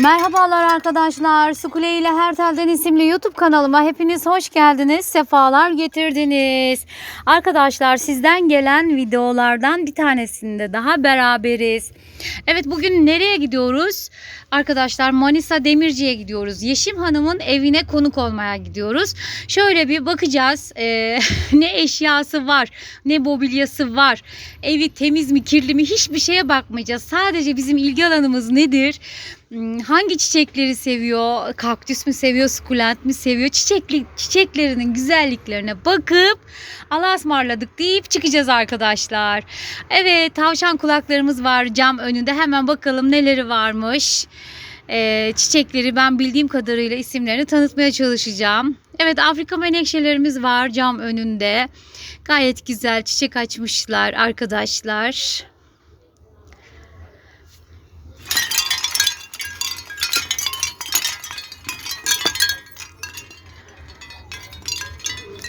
Merhabalar arkadaşlar. Sukule ile Her Telden isimli YouTube kanalıma hepiniz hoş geldiniz. Sefalar getirdiniz. Arkadaşlar sizden gelen videolardan bir tanesinde daha beraberiz. Evet bugün nereye gidiyoruz? Arkadaşlar Manisa Demirci'ye gidiyoruz. Yeşim Hanım'ın evine konuk olmaya gidiyoruz. Şöyle bir bakacağız. Ee, ne eşyası var, ne mobilyası var. Evi temiz mi, kirli mi hiçbir şeye bakmayacağız. Sadece bizim ilgi alanımız nedir? Hmm, hangi çiçekleri seviyor? Kaktüs mü seviyor, sukulent mi seviyor? Çiçekli çiçeklerinin güzelliklerine bakıp Allah'a ısmarladık deyip çıkacağız arkadaşlar. Evet, tavşan kulaklarımız var cam önünde. Hemen bakalım neleri varmış. Ee, çiçekleri ben bildiğim kadarıyla isimlerini tanıtmaya çalışacağım. Evet, Afrika menekşelerimiz var cam önünde. Gayet güzel çiçek açmışlar arkadaşlar.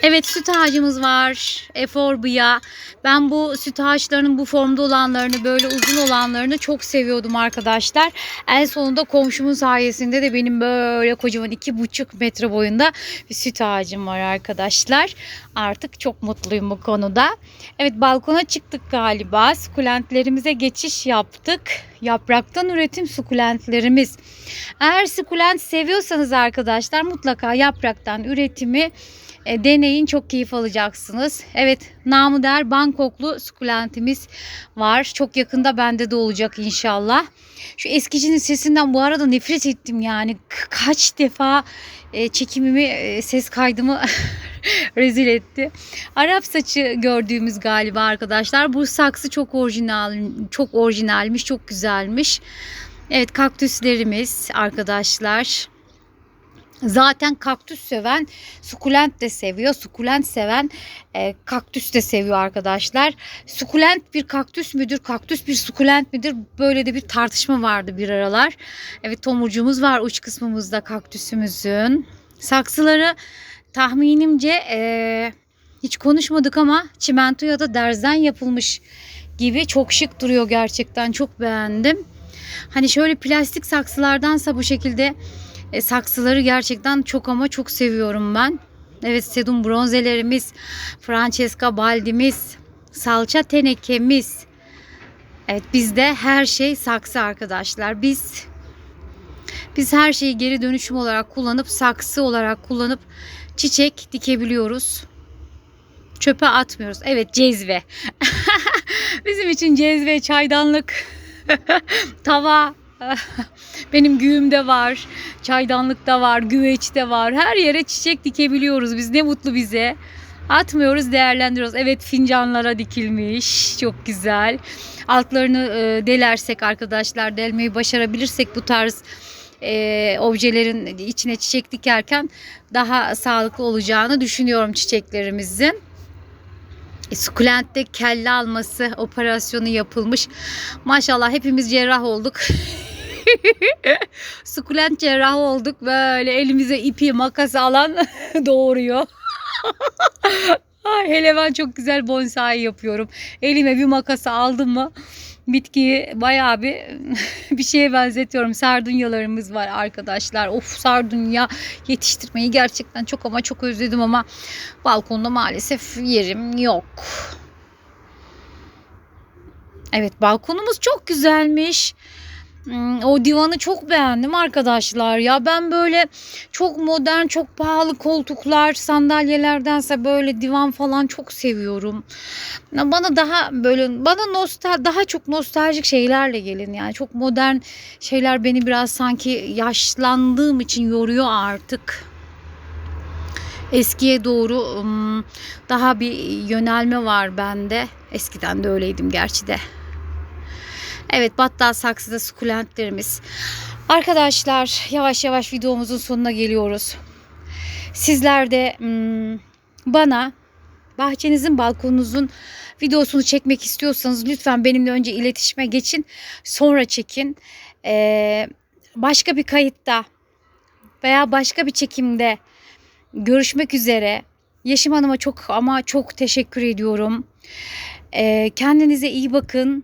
Evet süt ağacımız var. Eforbia. Ben bu süt ağaçlarının bu formda olanlarını böyle uzun olanlarını çok seviyordum arkadaşlar. En sonunda komşumun sayesinde de benim böyle kocaman iki buçuk metre boyunda bir süt ağacım var arkadaşlar. Artık çok mutluyum bu konuda. Evet balkona çıktık galiba. Sukulentlerimize geçiş yaptık. Yapraktan üretim sukulentlerimiz. Eğer sukulent seviyorsanız arkadaşlar mutlaka yapraktan üretimi e, deneyin çok keyif alacaksınız. Evet namı der Bangkoklu sukulentimiz var. Çok yakında bende de olacak inşallah. Şu eskicinin sesinden bu arada nefret ettim yani. Kaç defa e, çekimimi, e, ses kaydımı rezil etti. Arap saçı gördüğümüz galiba arkadaşlar. Bu saksı çok orijinal, çok orijinalmiş, çok güzelmiş. Evet kaktüslerimiz arkadaşlar. Zaten kaktüs seven sukulent de seviyor. Sukulent seven e, kaktüs de seviyor arkadaşlar. Sukulent bir kaktüs müdür? Kaktüs bir sukulent midir? Böyle de bir tartışma vardı bir aralar. Evet tomurcuğumuz var uç kısmımızda kaktüsümüzün. Saksıları tahminimce e, hiç konuşmadık ama çimento ya da derzden yapılmış gibi çok şık duruyor gerçekten. Çok beğendim. Hani şöyle plastik saksılardansa bu şekilde e, saksıları gerçekten çok ama çok seviyorum ben. Evet sedum bronzelerimiz, Francesca baldimiz, salça tenekemiz. Evet bizde her şey saksı arkadaşlar. Biz biz her şeyi geri dönüşüm olarak kullanıp saksı olarak kullanıp çiçek dikebiliyoruz. Çöpe atmıyoruz. Evet cezve. Bizim için cezve, çaydanlık, tava, benim güğümde var, çaydanlıkta var, güveçte var. Her yere çiçek dikebiliyoruz biz. Ne mutlu bize. Atmıyoruz, değerlendiriyoruz. Evet fincanlara dikilmiş. Çok güzel. Altlarını e, delersek arkadaşlar, delmeyi başarabilirsek bu tarz e, objelerin içine çiçek dikerken daha sağlıklı olacağını düşünüyorum çiçeklerimizin. E, sukulentte kelle alması operasyonu yapılmış. Maşallah hepimiz cerrah olduk. Sukulent cerrahı olduk. Böyle elimize ipi makas alan doğuruyor. Ay, hele ben çok güzel bonsai yapıyorum. Elime bir makası aldım mı bitkiyi bayağı bir bir şeye benzetiyorum. Sardunyalarımız var arkadaşlar. Of sardunya yetiştirmeyi gerçekten çok ama çok özledim ama balkonda maalesef yerim yok. Evet balkonumuz çok güzelmiş. Hmm, O divanı çok beğendim arkadaşlar ya. Ben böyle çok modern, çok pahalı koltuklar, sandalyelerdense böyle divan falan çok seviyorum. Bana daha böyle bana nostal daha çok nostaljik şeylerle gelin yani. Çok modern şeyler beni biraz sanki yaşlandığım için yoruyor artık. Eskiye doğru ım, daha bir yönelme var bende. Eskiden de öyleydim gerçi de. Evet battal saksıda sukulentlerimiz. Arkadaşlar yavaş yavaş videomuzun sonuna geliyoruz. Sizler de hmm, bana bahçenizin balkonunuzun videosunu çekmek istiyorsanız lütfen benimle önce iletişime geçin. Sonra çekin. Ee, başka bir kayıtta veya başka bir çekimde görüşmek üzere. Yeşim Hanım'a çok ama çok teşekkür ediyorum. Ee, kendinize iyi bakın.